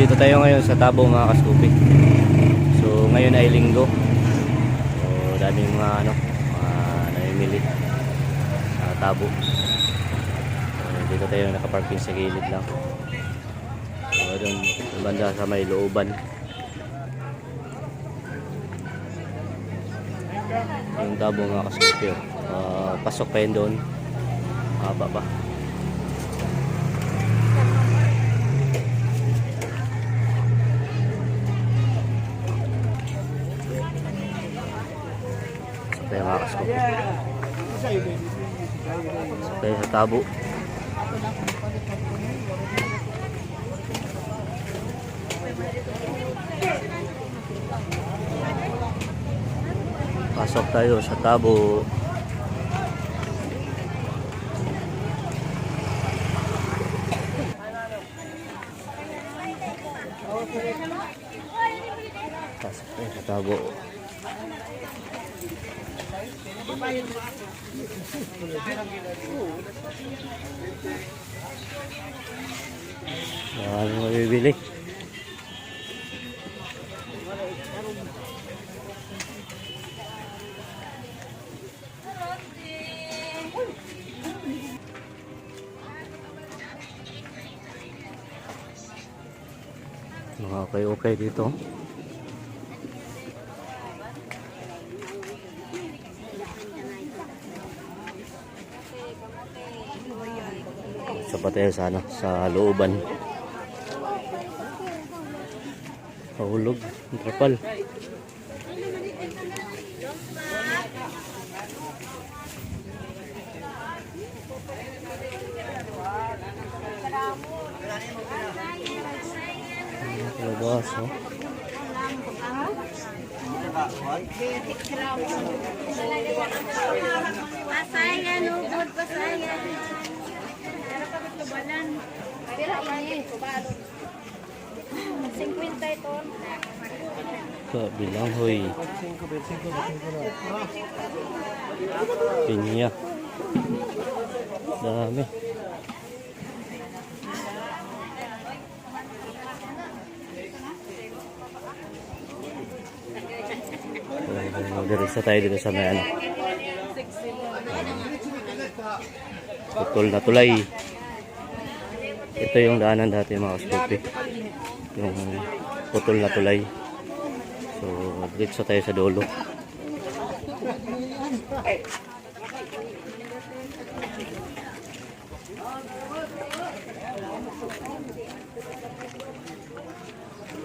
dito tayo ngayon sa Tabo mga kaskupi. So ngayon ay linggo. So daming mga ano, mga namimili sa Tabo. So, dito tayo nakaparking sa gilid lang. So doon, banda sa may looban. Yung Tabo mga kaskupi. Ah, pasok pa yun doon. Haba pa. Kaya mga kaskupi. Kaya sa tabo. Pasok tayo sa tabo. Pasok tayo sa tabo. Marami mabibili. Mga okay-okay dito. Sa patay sa ano, sa looban. Pahulog, ang trapal. Labas, oh. Pasayan, ugod, pasayan. Pero ini, kubalo. 50 ito. Kabilang, hoy. Pinya. Dami. Dirisa tayo dito sa may ano. Putol na tulay. Ito yung daanan dati mga kaskupi. Yung putol na tulay. So, diretso tayo sa dulo.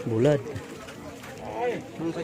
Bulad. Bulad.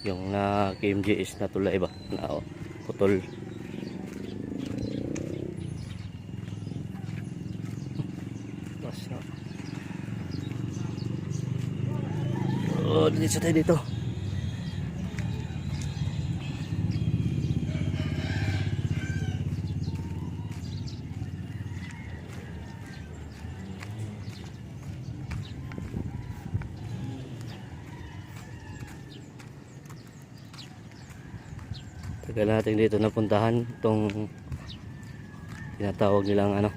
yung na KMGS na tulay ba? Na oh, putol. Oh, diretso tayo dito. Tagal natin dito napuntahan itong tinatawag nilang ano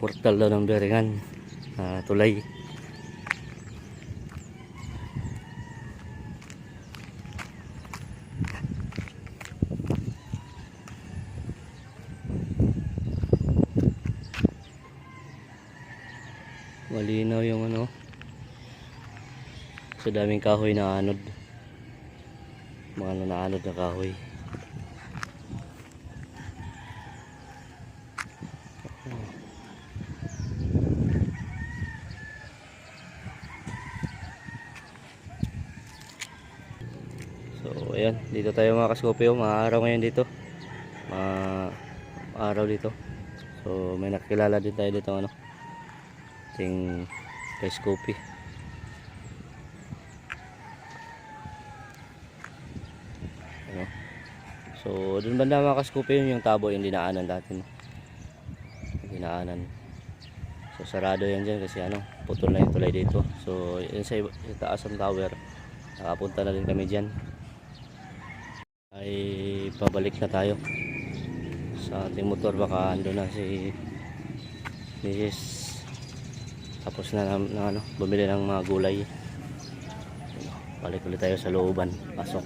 portal daw ng Beringan na tulay. Malinaw yung ano sa daming kahoy na anod mga nanaanod na kahoy so ayan dito tayo mga kaskopyo mga araw ngayon dito ah, araw dito. So may nakilala din tayo dito ano. Ting coffee. Ano? So doon banda mga kaskupi yun yung tabo yung dinaanan dati. No? Dinaanan. So sarado yan dyan kasi ano putol na yung tulay dito. So yun sa, iba- sa taas ng tower nakapunta na rin kami dyan. Ay pabalik na tayo sa ating motor baka ando na si Mrs. Tapos na, na, ano, bumili ng mga gulay. Balik ulit tayo sa looban. Pasok.